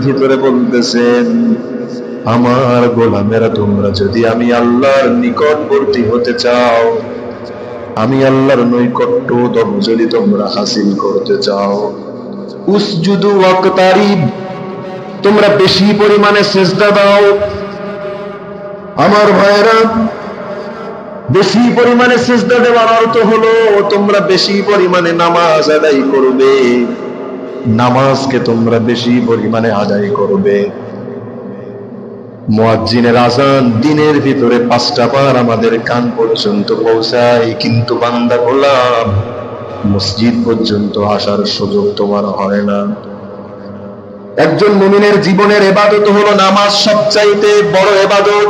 ভিতরে বলতেছেন, আমার গোলামেরা, তোমরা যদি আমি আল্লাহর নিকটবর্তী হতে চাও, আমি আল্লাহর নৈকট্য যদি তোমরা হাসিল করতে চাও। উসজুদু ওয়াকতারিব, তোমরা বেশি পরিমাণে সেজদা দাও। আমার ভাইরা বেশি পরিমাণে সেজদা দেওয়ার অর্থ হলো, তোমরা বেশি পরিমাণে নামাজ আদায় করবে। নামাজকে তোমরা বেশি পরিমাণে আদায় করবে। মুয়াজ্জিনের আজান দিনের ভিতরে পাঁচটা বার আমাদের কান পর্যন্ত পৌঁছায়, কিন্তু বান্দা গোলাম মসজিদ পর্যন্ত আসার সুযোগ তোমার হয় না। একজন মুমিনের জীবনের এবাদত হলো নামাজ সবচাইতে বড় এবাদত।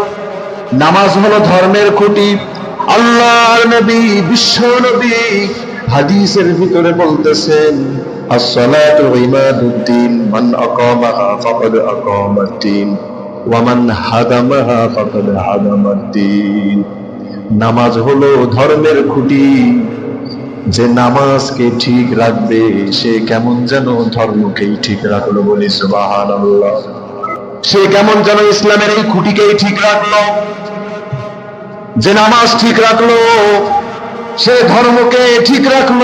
নামাজ হলো ধর্মের খুঁটি। আল্লাহর নবী, বিশ্ব নবী হাদিসের ভিতরে বলতেছেন faqad aqama ad-din wa man hadamaha faqad hadama ad-din নামাজ হলো ধর্মের খুঁটি। যে নামাজকে ঠিক রাখবে, সে কেমন যেন ধর্মকেই ঠিক রাখল বলি সুবহানাল্লাহ। সে কেমন যেন ইসলামের এই খুঁটিকেই ঠিক রাখল। যে নামাজ ঠিক রাখল, সে ধর্মকে ঠিক রাখল,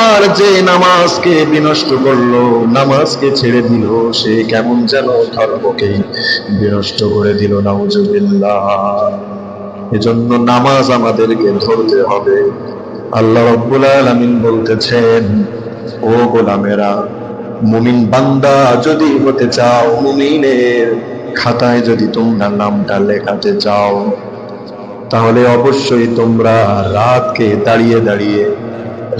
আর যে নামাজকে বিনষ্ট করল, নামাজকে ছেড়ে দিল, সে কেমন যেন ধর্মকে বিনষ্ট করে দিল, নাউজুবিল্লাহ। এজন্য নামাজ আমাদেরকে ধরতে হবে। আল্লাহ রব্বুল আলামিন বলতেছেন, ও গোলামেরা, মুমিন বান্দা যদি হতে চাও, মুমিনের খাতায় যদি তোমরা নামটা লেখাতে চাও তাহলে অবশ্যই তোমরা রাতকে দাঁড়িয়ে দাঁড়িয়ে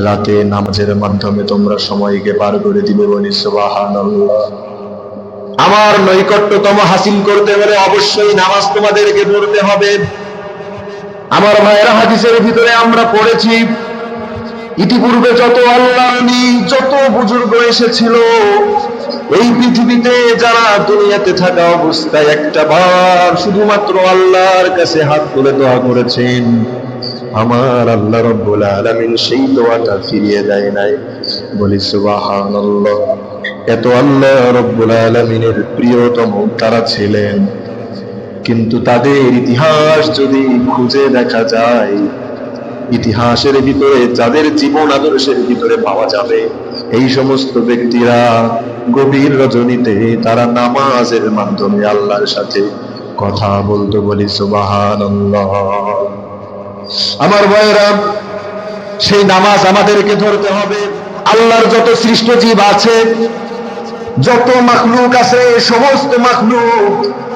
রাতে নামাজের মাধ্যমে তোমরা সময়কে পার করে দিবে বলি আমার নৈকট্যতম হাসিল করতে হলে অবশ্যই নামাজ তোমাদেরকে পড়তে হবে। আমার ভাইয়েরা হাদিসের ভিতরে আমরা পড়েছি, ইতিপূর্বে যত আল্লাহ যত বুজুর্গ এসেছিল এই পৃথিবীতে যারা দুনিয়াতে থাকা অবস্থায় একটা বার শুধুমাত্র আল্লাহর কাছে হাত তুলে দোয়া করেছেন, আমার আল্লাহ রব্বুল আলামিন সেই দোয়াটা ফিরিয়ে দেয় নাই। বলি, সুবহানাল্লাহ। এত আল্লাহ রব্বুল আলামিনের প্রিয়তম তারা ছিলেন, কিন্তু তাদের ইতিহাস যদি খুঁজে দেখা যায় ইতিহাসের ভিতরে, যাদের জীবন আদর্শের ভিতরে পাওয়া যাবে, এই সমস্ত ব্যক্তিরা গভীর রজনীতে তারা নামাজের মাধ্যমে আল্লাহর সাথে কথা বলতো বলি সুবাহান আমার ভাইয়েরা, সেই নামাজ আমাদেরকে ধরতে হবে। আল্লাহর যত সৃষ্ট জীব আছে, যত মাখলুক আছে, সমস্ত মাখলুক,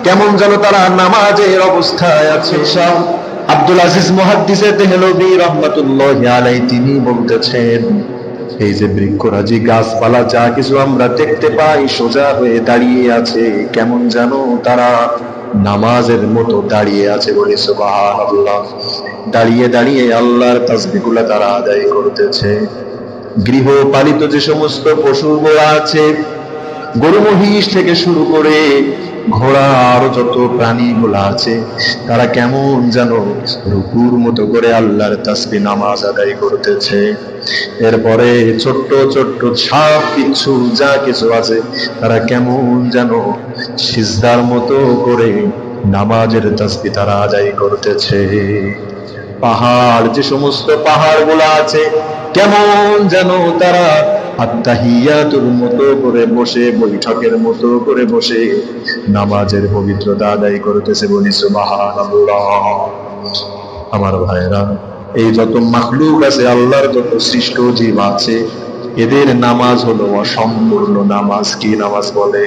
কেমন যেন তারা নামাজের অবস্থায় আছে, সব আব্দুল আজিজ মুহাদ্দিসে দেহলবি রহমাতুল্লাহ আলাই তিনি বলতেছেন, এই যে বৃক্ষরাজি গাছপালা, যা কিছু আমরা দেখতে পাই, সোজা হয়ে দাঁড়িয়ে আছে, কেমন যেন তারা নামাজের মতো দাঁড়িয়ে আছে বলে দাঁড়িয়ে দাঁড়িয়ে আল্লাহর তাসবিহগুলো তারা আদায় করতেছে। গৃহপালিত যে সমস্ত পশুগুলো আছে, গরু মহিষ থেকে শুরু করে ঘোড়া আরও যত প্রাণীগুলো আছে, তারা কেমন যেন রুকুর মতো করে আল্লাহর তাসবি নামাজ আদায় করতেছে। এরপরে ছোট্ট ছোট্ট সব কিছু, যা কিছু আছে, তারা কেমন যেন সিজদার মতো করে নামাজের তাসবি তারা আদায় করতেছে। পাহাড়, যে সমস্ত পাহাড়গুলা আছে কেমন যেন তারা আত্মাহিয়াতুর মতো করে বসে, বৈঠকের মতো করে বসে, নামাজের পবিত্রতা আদায় করতেছে বলি সুবহানাল্লাহ। আমার ভাইরা এই যত মাখলুক আছে, আল্লাহর যত সৃষ্ট জীব আছে, এদের নামাজ হলো অসম্পূর্ণ নামাজ। কি নামাজ বলে?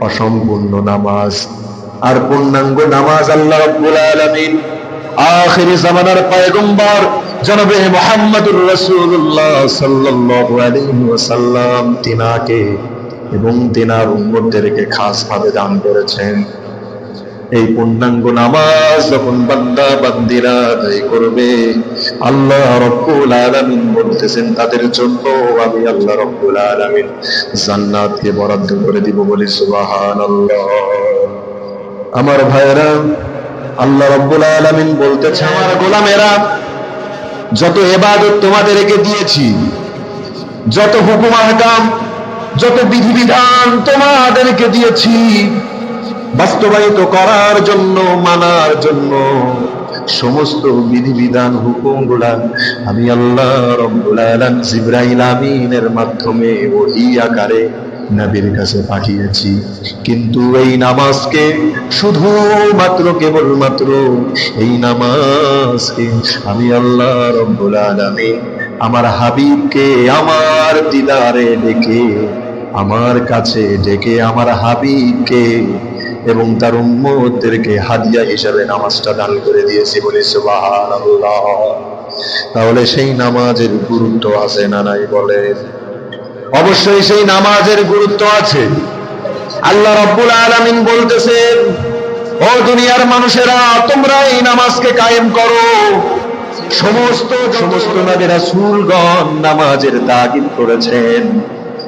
অসম্পূর্ণ নামাজ। আর পূর্ণাঙ্গ নামাজ আল্লাহ রাব্বুল জামানার পয়গম্বর জনাবে মুহাম্মদুর আলাইহি তিনাকে এবং তিনার উম্মতদেরকে খাস ভাবে দান করেছেন। এই পূর্ণাঙ্গ নামাজ যখন বান্দা বান্দিরা আদায় করবে, আল্লাহ রব্বুল আলামিন বলতেছেন, তাদের জন্য আমি আল্লাহ রব্বুল আলামিন জান্নাতকে বরাদ্দ করে দিব বলি সুবহানাল্লাহ। আমার ভাইয়েরা, আল্লাহ রব্বুল আলামিন বলতেছে, আমার গোলামেরা যত এবাদত তোমাদেরকে দিয়েছি, যত হুকুম আহকাম, যত বিধিবিধান তোমাদেরকে দিয়েছি, বাস্তবায়িত করার জন্য, মানার জন্য, সমস্ত বিধিবিধান হুকুম হুকুমগুলা আমি আল্লাহ রব্বুল আলামিন জিবরাইল আমিনের মাধ্যমে ওহী আকারে নবীর কাছে পাঠিয়েছি। কিন্তু এই নামাজকে শুধু মাত্র কেবলমাত্র এই নামাজকে আমি আল্লাহ রব্বুল আলামিন আমার হাবিবকে, আমার দিদারে ডেকে, আমার কাছে ডেকে, আমার হাবিবকে এবং তার উম্মতদেরকে হাদিয়া হিসাবে নামাজটা দান করে দিয়েছি বলে সুবহানাল্লাহ। তাহলে সেই নামাজের গুরুত্ব আছে না নাই বলেন? অবশ্যই সেই নামাজের গুরুত্ব আছে। আল্লাহ রব্বুল আলমিন বলতেছেন, ও দুনিয়ার মানুষেরা, তোমরা এই নামাজকে কায়েম করো। সমস্ত সমস্ত নামেরা সুলগণ নামাজের তাগিদ করেছেন।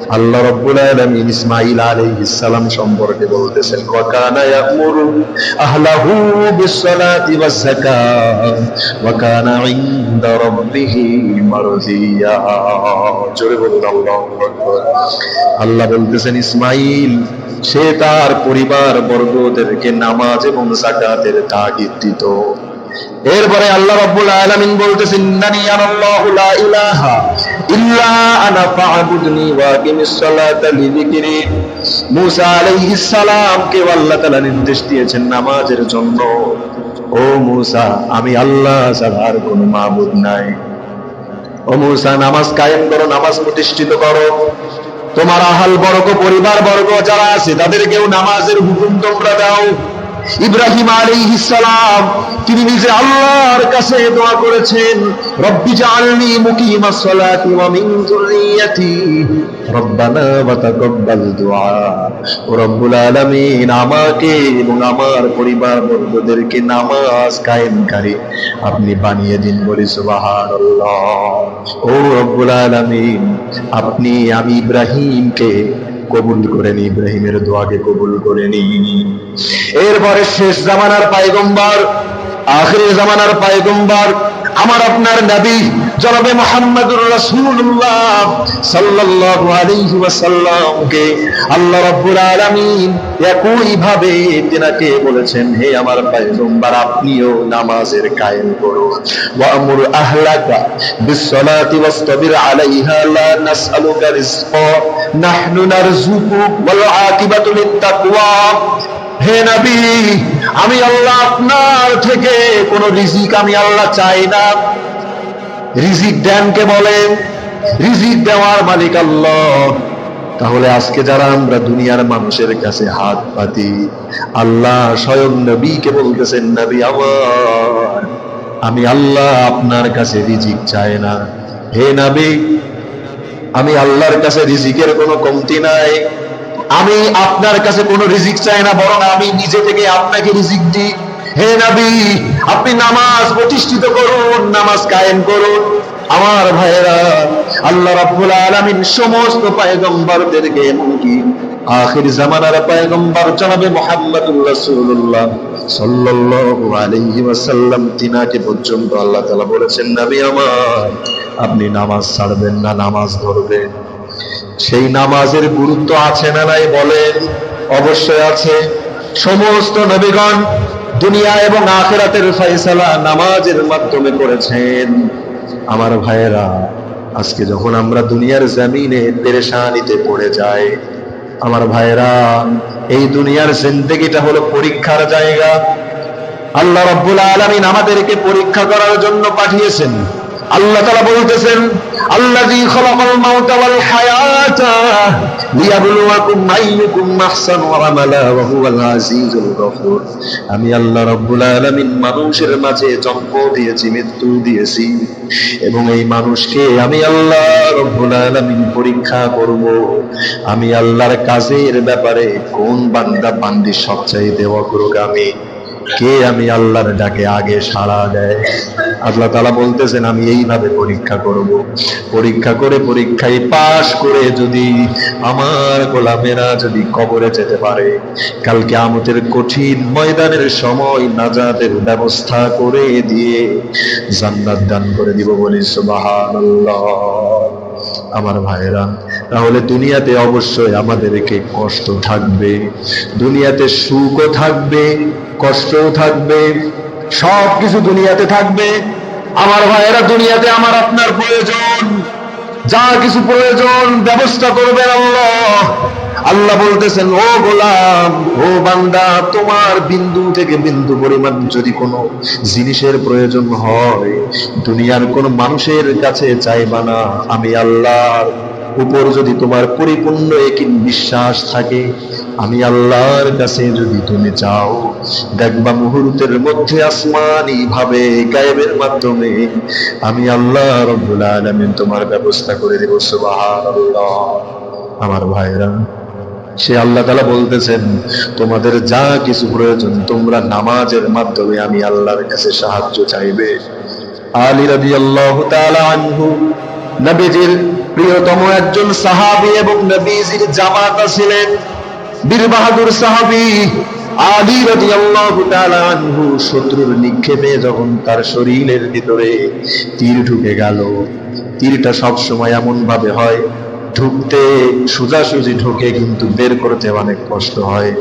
আল্লাহ রাব্বুল আলামিন ইসমাঈল সম্পর্কে বলতেছেন, ওয়া জোরে আল্লাহু বলতেছেন, ইসমাঈল, সে তার পরিবার বর্গদেরকে নামাজ এবং যাকাতের তাগিদ দিত। এরপরে আল্লাহ রাব্বুল আলামিন বলতেছেন ইন্নানি আনাল্লাহু লা ইলাহা ইল্লা আনা ওয়া আকিমিস সালাতা লিযিকরি। মূসা আলাইহিস সালামকে আল্লাহ তাআলা নির্দেশ দিয়েছেন নামাজের জন্য। ও মূসা, আমি আল্লাহ ছাড়া আর কোনো মাবুদ নাই। ও মূসা, নামাজ কায়েম করো, নামাজ প্রতিষ্ঠিত করো। তোমার আহাল বর্গ, পরিবার বর্গ যারা আছে, তাদেরকেও নামাজের হুকুম তোমরা দাও। ইব্রাহিম আলাইহিস সালাম, তিনি নিজে আল্লাহর কাছে দোয়া করেছেন, রব্বি জাআলনি মুকিমাস সালাতি ওয়া মিন রব্বানা ওয়া তাকাব্বাল দুআ। ও রব্বুল আলামিন, আমাকে এবং আমার পরিবার বর্গদেরকে নামাজ কায়েমকারী আপনি বানিয়ে দিন বলি সুবহানাল্লাহ। ও রব্বুল আলামিন, আপনি আমি ইব্রাহিমকে কবুল করে নি, ইব্রাহিমের দোয়াকে কবুল করে নি। এরপরে শেষ জামানার পায়গম্বর, আখের জামানার পায়গম্বর, আমার আপনার নবী জনাবে মুহাম্মদুর রাসূলুল্লাহ সাল্লাল্লাহু আলাইহি ওয়াসাল্লামকে। আল্লাহ রাব্বুল আলামিন একই ভাবে তিনাকে বলেছেন, হে আমার পয়গম্বর, আপনিও নামাজের কায়েম করুন ওয়ামুর আহলাকা বিসসালাতি ওয়াসতাবির আলাইহা লা নাসআলুকা রিজকা নাহনু ওয়াল আকিবাতু হে নবী, আমি আল্লাহ আপনার থেকে কোন রিজিক আমি আল্লাহ চাই না। রিজিক দেন কে বলেন? রিজিক দেওয়ার মালিক আল্লাহ। তাহলে আজকে যারা আমরা দুনিয়ার মানুষের কাছে হাত পাতি আল্লাহ স্বয়ং নবীকে বলতেছেন, নবী আমার, আমি আল্লাহ আপনার কাছে রিজিক চাই না। হে নবী, আমি আল্লাহর কাছে রিজিকের কোনো কমতি নাই। আমি আপনার কাছে কোনো রিজিক চাই না, বরং আমি নিজে থেকে আপনাকে রিজিক দিই। হে নবী, আপনি নামাজ প্রতিষ্ঠিত করুন, নামাজ কায়েম করুন। আমার ভাইয়েরা, আল্লাহ রাব্বুল আলামিন সমস্ত পয়গম্বরদেরকে এমনকি আখির জামানার পয়গম্বর জনাবে মুহাম্মদুর রাসূলুল্লাহ সাল্লাল্লাহু আলাইহি ওয়াসাল্লাম, তিনাকে পর্যন্ত আল্লাহ তাআলা বলেছেন, নবী আমার, আপনি নামাজ ছাড়বেন না, নামাজ ধরবেন। সেই নামাজের গুরুত্ব আছে না নাই বলেন? অবশ্যই আছে। সমস্ত নবীগণ দুনিয়া এবং আখেরাতের ফয়সালা নামাজের মাধ্যমে করেছেন। আমার ভাইয়েরা, আজকে যখন আমরা দুনিয়ার জামিনে পেরেশানিতে পড়ে যাই, আমার ভাইয়েরা, এই দুনিয়ার জিন্দেগিটা হলো পরীক্ষার জায়গা। আল্লাহ রাব্বুল আলামিন আমাদেরকে পরীক্ষা করার জন্য পাঠিয়েছেন। আল্লাহ তাআলা বলতেছেন আমি আল্লাহ রাব্বুল মানুষের মাঝে জন্ম দিয়েছি, মৃত্যু দিয়েছি এবং এই মানুষকে আমি আল্লাহ রাব্বুল আলামিন পরীক্ষা করব। আমি আল্লাহর কাজের ব্যাপারে কোন বান্দা বান্দি সবচাইতে অগ্রগামী? কে আমি আল্লাহর ডাকে আগে সাড়া দেয়? আল্লাহ তালা বলতেছেন, আমি এইভাবে পরীক্ষা করব। পরীক্ষা করে পরীক্ষায় পাশ করে যদি আমার গোলামেরা যদি কবরে যেতে পারে কালকে আমতের কঠিন ময়দানের সময় নাজাতের ব্যবস্থা করে দিয়ে জান্নাত দান করে দিব বলি সুবহানাল্লাহ। আমার ভাইরা তাহলে দুনিয়াতে অবশ্যই আমাদেরকে কষ্ট থাকবে, দুনিয়াতে সুখও থাকবে, কষ্টও থাকবে সব কিছু দুনিয়াতে থাকবে। আমার ভাইয়েরা, দুনিয়াতে আমার আপনার প্রয়োজন, যা কিছু প্রয়োজন ব্যবস্থা করবেন আল্লাহ। আল্লাহ বলতেছেন, ও গোলাম, ও বান্দা, তোমার বিন্দু থেকে বিন্দু পরিমাণ যদি কোনো জিনিসের প্রয়োজন হয়, দুনিয়ার কোন মানুষের কাছে চাইবা না। আমি আল্লাহর উপর যদি তোমার পরিপূর্ণ একই বিশ্বাস থাকে, আমি আল্লাহর কাছে যদি তুমি চাও, দেখবা মুহূর্তের মধ্যে আসমানি ভাবে গায়েবের মাধ্যমে আমি আল্লাহ রব্বুল আলামিন তোমার ব্যবস্থা করে দেব। সুবহানাল্লাহ। আমার ভাইরা সে আল্লাহ তালা বলতেছেন, তোমাদের যা কিছু প্রয়োজন, তোমরা নামাজের মাধ্যমে আমি আল্লাহর কাছে সাহায্য চাইবে। আলী রাজি আল্লাহ আনহু, নবীজির প্রিয়তম একজন সাহাবী এবং নবীজির জামাতা ছিলেন বীর বাহাদুর সাহাবী আলী রাজি আল্লাহ আনহু। শত্রুর নিক্ষেপে যখন তার শরীরের ভিতরে তীর ঢুকে গেল, তীরটা সব সময় এমন ভাবে হয় ঢুকতে, সোজাসুজি ঢুকে কিন্তু বের করতে অনেক কষ্ট হয়।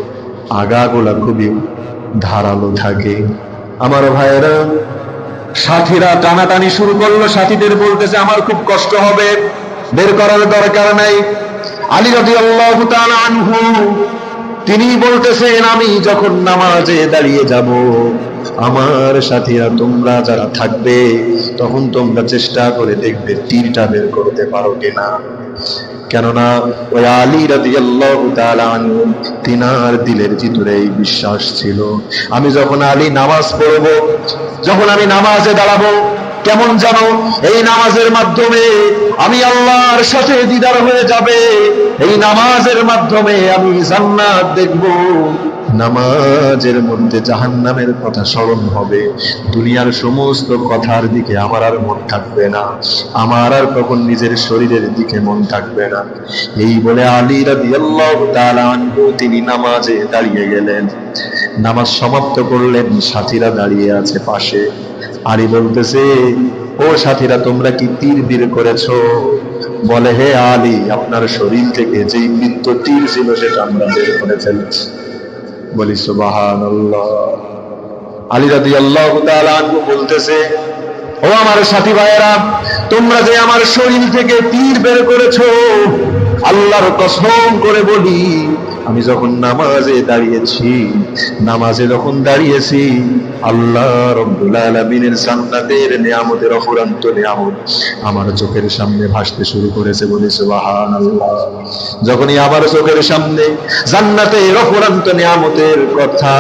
আগাগোলা খুবই ধারালো থাকে। আমার ভাইয়েরা, সাথীরা টানাটানি শুরু করল, সাথীদের বলতেছে, আমার খুব কষ্ট হবে, বের করার দরকার নাই। আলী রাজি আনহু, তিনি বলতেছেন, আমি যখন নামাজে দাঁড়িয়ে যাব আমার সাথীরা তোমরা যারা থাকবে, তখন তোমরা চেষ্টা করে দেখবে, তীরটা বের করতে পারো কিনা। কেননা, ওই আলী রাজি আল্লাহ তিনার দিলের ভিতরে এই বিশ্বাস ছিল। আমি যখন আলী নামাজ পড়ব, যখন আমি নামাজে দাঁড়াবো, কেমন জানো এই নামাজের মাধ্যমে আমি আল্লাহর সাথে দিদার হয়ে যাবে, এই নামাজের মাধ্যমে আমি জান্নাত দেখব। নামাজের মধ্যে জাহান্নামের কথা স্মরণ হবে। দুনিয়ার সমস্ত কথার দিকে আমার আর মন থাকবে না। আমার আর কখন নিজের শরীরের দিকে মন থাকবে না। এই বলে আলী তাআলা আনহু তিনি নামাজে দাঁড়িয়ে গেলেন। নামাজ সমাপ্ত করলেন, সাথীরা দাঁড়িয়ে আছে পাশে। আলী বলতেছে, ও সাথীরা, তোমরা কি তীর বীর করেছ? বলে, হে আলী, আপনার শরীর থেকে যেই মৃত্যু তীর ছিল, সেটা আমরা বের করে ফেলেছি। বলি আল্লাহ বলতেছে, ও আমার সাথী ভাইয়েরা, তোমরা যে আমার শরীর থেকে তীর বের করেছ, আল্লাহর কসম করে বলি আমি যখন নামাজে দাঁড়িয়েছি, নামাজে যখন দাঁড়িয়েছি, আল্লাহ রব্বুল আলামিনের জান্নাতের নিয়ামতের অফুরান্ত নিয়ামত আমার চোখের সামনে ভাসতে শুরু করেছে বলে সুবহানাল্লাহ। যখনই আমার চোখের সামনে জান্নাতের অফুরান্ত নিয়ামতের কথা,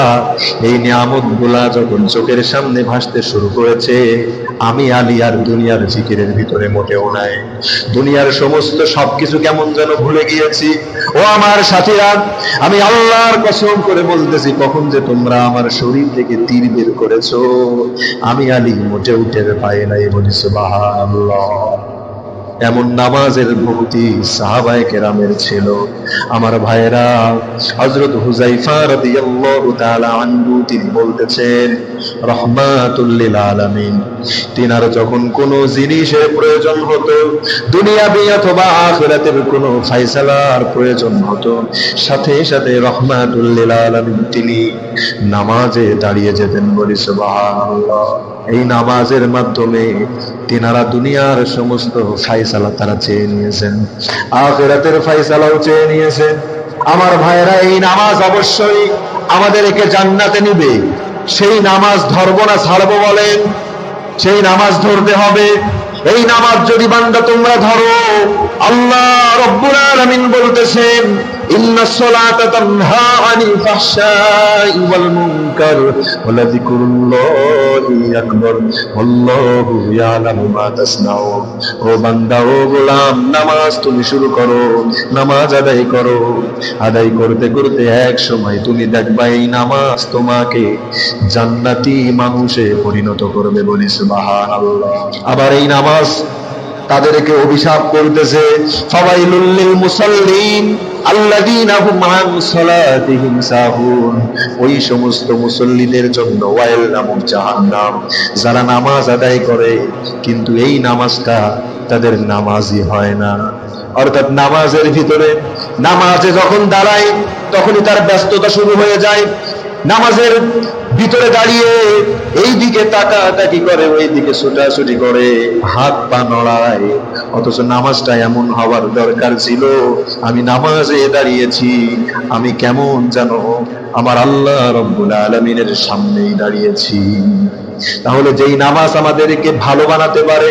এই নিয়ামতগুলা যখন চোখের সামনে ভাসতে শুরু করেছে, আমি আলী আর দুনিয়ার জিকিরের ভিতরে মোটেও নাই। দুনিয়ার সমস্ত সবকিছু কেমন যেন ভুলে গিয়েছি। ও আমার সাথীরা আমি আল্লাহর কসম করে বলতেছি, কখন যে তোমরা আমার শরীর থেকে তীর বের করেছ, আমি আলী মোটেও টের পাই নাই বলিস সুবহানাল্লাহ। এমন নামাজের ভক্তি সাহাবায়ে কেরামের ছিল। আমার ভাইয়েরা, হযরত হুজাইফা রাদিয়াল্লাহু তাআলা আনহু তিনি বলতেছেন, রহমাতুল লিল আলামিন। তিনার যখন কোনো জিনিসের প্রয়োজন হতো, দুনিয়াবি অথবা আখিরাতের কোনো ফয়সালার প্রয়োজন হতো, সাথে সাথে রহমাতুল লিল আলামিন তিনি নামাজে দাঁড়িয়ে যেতেন বলি, সুবহানাল্লাহ। এই নামাজের মাধ্যমে তিনারা দুনিয়ার সমস্ত ফাইসালা তারা চেয়ে নিয়েছেন। আখেরাতের ফাইসালাও চেয়ে নিয়েছেন। আমার ভাইরা এই নামাজ অবশ্যই আমাদেরকে জান্নাতে নিবে। সেই নামাজ ধরব না, ছাড়বো বলেন। সেই নামাজ ধরতে হবে। এই নামাজ যদি বান্দা তোমরা ধরো, আল্লাহ রব্বুল আলামিন বলতেছেন নামাজ শুরু করো, নামাজ আদায় করো। আদায় করতে এক সময় এই নামাজ তোমাকে জান্নাতি মানুষে পরিণত করবে বলি সুবহানাল্লাহ। আবার এই নামাজ তাদেরকে অভিশাপ করতেছে। মুসাল্লিন ওই সমস্ত মুসল্লিদের জন্য ওয়াইল নামক জাহান্নাম। যারা নামাজ আদায় করে, কিন্তু এই নামাজটা তাদের নামাজই হয় না। অর্থাৎ নামাজের ভিতরে নামাজে যখন দাঁড়ায়, তখনই তার ব্যস্ততা শুরু হয়ে যায়। নামাজের ভিতরে দাঁড়িয়ে এই দিকে তাকাতাকি করে ওই দিকে ছোটাছুটি করে, হাত পা নড়ায়, অথচ নামাজটা এমন হওয়ার দরকার ছিল, আমি নামাজে দাঁড়িয়েছি, আমি কেমন যেন আমার আল্লাহ রব্বুল আলমিনের সামনেই দাঁড়িয়েছি। তাহলে যেই নামাজ আমাদেরকে ভালো বানাতে পারে,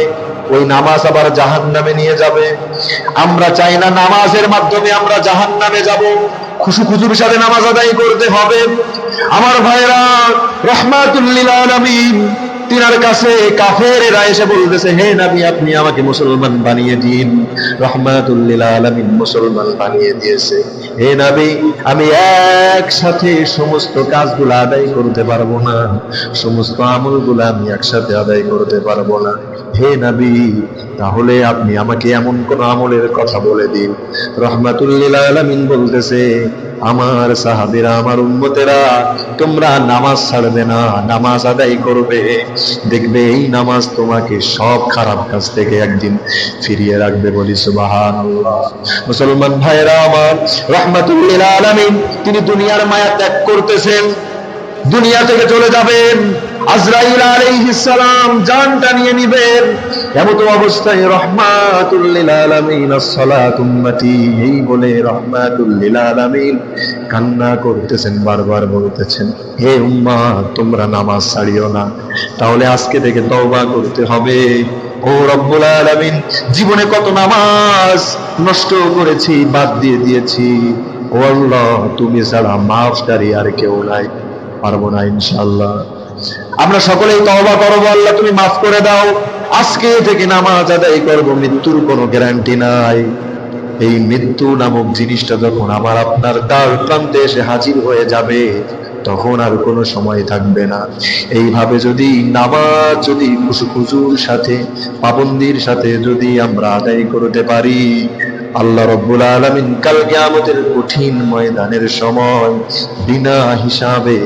ওই নামাজ আবার জাহান নামে নিয়ে যাবে। আমরা চাই না নামাজের মাধ্যমে আমরা জাহান নামে যাব খুশু খুজুর সাথে নামাজ আদায় করতে হবে। আমার ভাইরা রহমাতুল্লিল তিনার কাছে কাফেরেরা এসে বলতেছে, হে নবী, আপনি আমাকে মুসলমান বানিয়ে দিন। রহমাতুল্লিল মুসলমান বানিয়ে দিয়েছে। হে নবী, আমি একসাথে সমস্ত কাজগুলো আদায় করতে পারব না। সমস্ত আমলগুলো আমি একসাথে আদায় করতে পারব না। হে নবী তাহলে আপনি আমাকে এমন কোন আমলের কথা বলে দিন। রহমাতুল্লিল আলামিন বলতেছে, আমার সাহাবিরা, আমার উম্মতেরা, তোমরা নামাজ ছাড়বে না, নামাজ আদায় করবে। দেখবে এই নামাজ তোমাকে সব খারাপ কাজ থেকে একদিন ফিরিয়ে রাখবে বলি সুবাহান মুসলমান ভাইরা আমার, রহমাতুল্লিল আলামিন, তিনি দুনিয়ার মায়া ত্যাগ করতেছেন। দুনিয়া থেকে চলে যাবেন। সালাম অবস্থায় কান্না করতেছেন, বারবার বলতেছেন, হে তোমরা নামাজ ছাড়িও না। তাহলে আজকে থেকে তওবা করতে হবে। ও রব্বুল আলামিন, জীবনে কত নামাজ নষ্ট করেছি, বাদ দিয়ে দিয়েছি। ও আল্লাহ, তুমি ছাড়া মাফকারী আর কেউ নাই। পারব না ইনশাআল্লাহ। আমরা সকলেই তওবা করব, আল্লাহ তুমি মাফ করে দাও। আজকে থেকে নামাজ আদায় করব, মৃত্যুর কোনো গ্যারান্টি নাই। এই মৃত্যু নামক জিনিসটা যখন আমার আপনার দ্বার প্রান্তে এসে হাজির হয়ে যাবে, তখন আর কোনো সময় থাকবে না। এইভাবে যদি নামাজ যদি খুশু খুজুর সাথে, পাবন্দির সাথে যদি আমরা আদায় করতে পারি আল্লাহ রব্বুল আলমিন কাল কিয়ামতের কঠিন ময়দানের সময় বিনা হিসাবে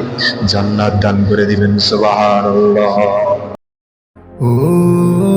জান্নাত দান করে দিবেন, সুবহানাল্লাহ। Oh